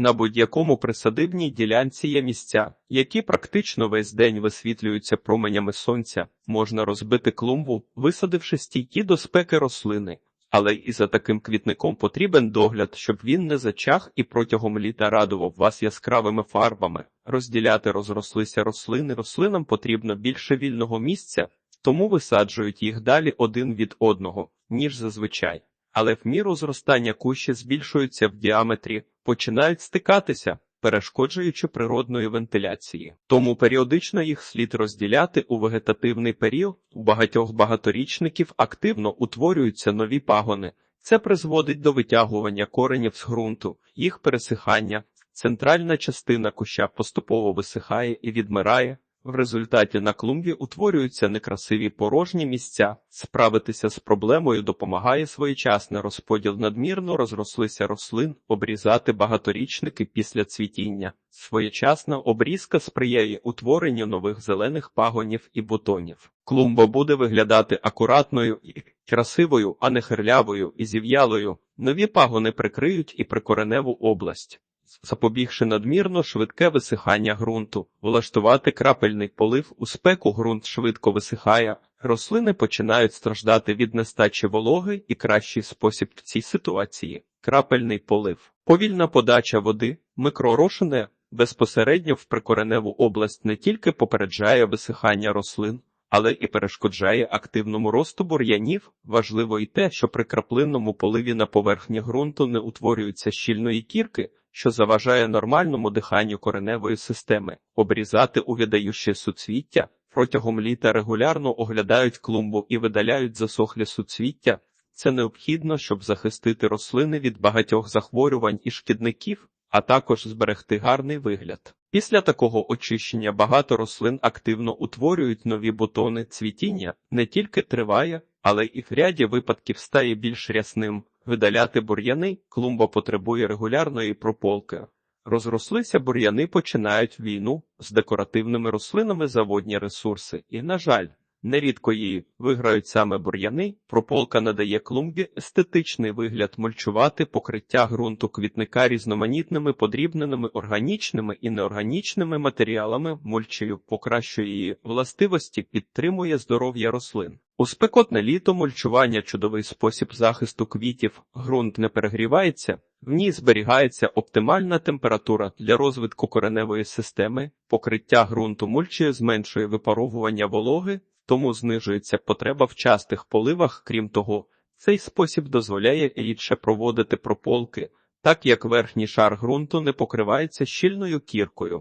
На будь-якому присадибній ділянці є місця, які практично весь день висвітлюються променями сонця. Можна розбити клумбу, висадивши стійкі до спеки рослини. Але і за таким квітником потрібен догляд, щоб він не зачах і протягом літа радував вас яскравими фарбами. Розділяти розрослися рослини. Рослинам потрібно більше вільного місця, тому висаджують їх далі один від одного, ніж зазвичай. Але в міру зростання кущі збільшуються в діаметрі, починають стикатися, перешкоджуючи природної вентиляції. Тому періодично їх слід розділяти у вегетативний період. У багатьох багаторічників активно утворюються нові пагони. Це призводить до витягування коренів з ґрунту, їх пересихання. Центральна частина куща поступово висихає і відмирає. В результаті на клумбі утворюються некрасиві порожні місця. Справитися з проблемою допомагає своєчасний розподіл надмірно розрослися рослин, обрізати багаторічники після цвітіння. Своєчасна обрізка сприяє утворенню нових зелених пагонів і бутонів. Клумба буде виглядати акуратною і красивою, а не хирлявою і зів'ялою. Нові пагони прикриють і прикореневу область запобігши надмірно швидке висихання ґрунту, влаштувати крапельний полив у спеку ґрунт швидко висихає, рослини починають страждати від нестачі вологи і кращий спосіб в цій ситуації крапельний полив. Повільна подача води, микророшене безпосередньо в прикореневу область не тільки попереджає висихання рослин, але і перешкоджає активному росту бур'янів. Важливо й те, що при краплинному поливі на поверхні ґрунту не утворюються щільної кірки, що заважає нормальному диханню кореневої системи, обрізати увядаючі суцвіття. Протягом літа регулярно оглядають клумбу і видаляють засохлі суцвіття. Це необхідно, щоб захистити рослини від багатьох захворювань і шкідників, а також зберегти гарний вигляд. Після такого очищення багато рослин активно утворюють нові бутони цвітіння, не тільки триває, але і в ряді випадків стає більш рясним. Видаляти бур'яни, клумба потребує регулярної прополки. Розрослися бур'яни починають війну з декоративними рослинами за водні ресурси, і, на жаль, нерідко її виграють саме бур'яни. Прополка надає клумбі естетичний вигляд мульчувати покриття ґрунту квітника різноманітними подрібненими органічними і неорганічними матеріалами, мульчею покращує її властивості, підтримує здоров'я рослин. У спекотне літо мульчування чудовий спосіб захисту квітів, ґрунт не перегрівається, в ній зберігається оптимальна температура для розвитку кореневої системи, покриття ґрунту мульчею зменшує випаровування вологи, тому знижується потреба в частих поливах. Крім того, цей спосіб дозволяє рідше проводити прополки, так як верхній шар ґрунту не покривається щільною кіркою.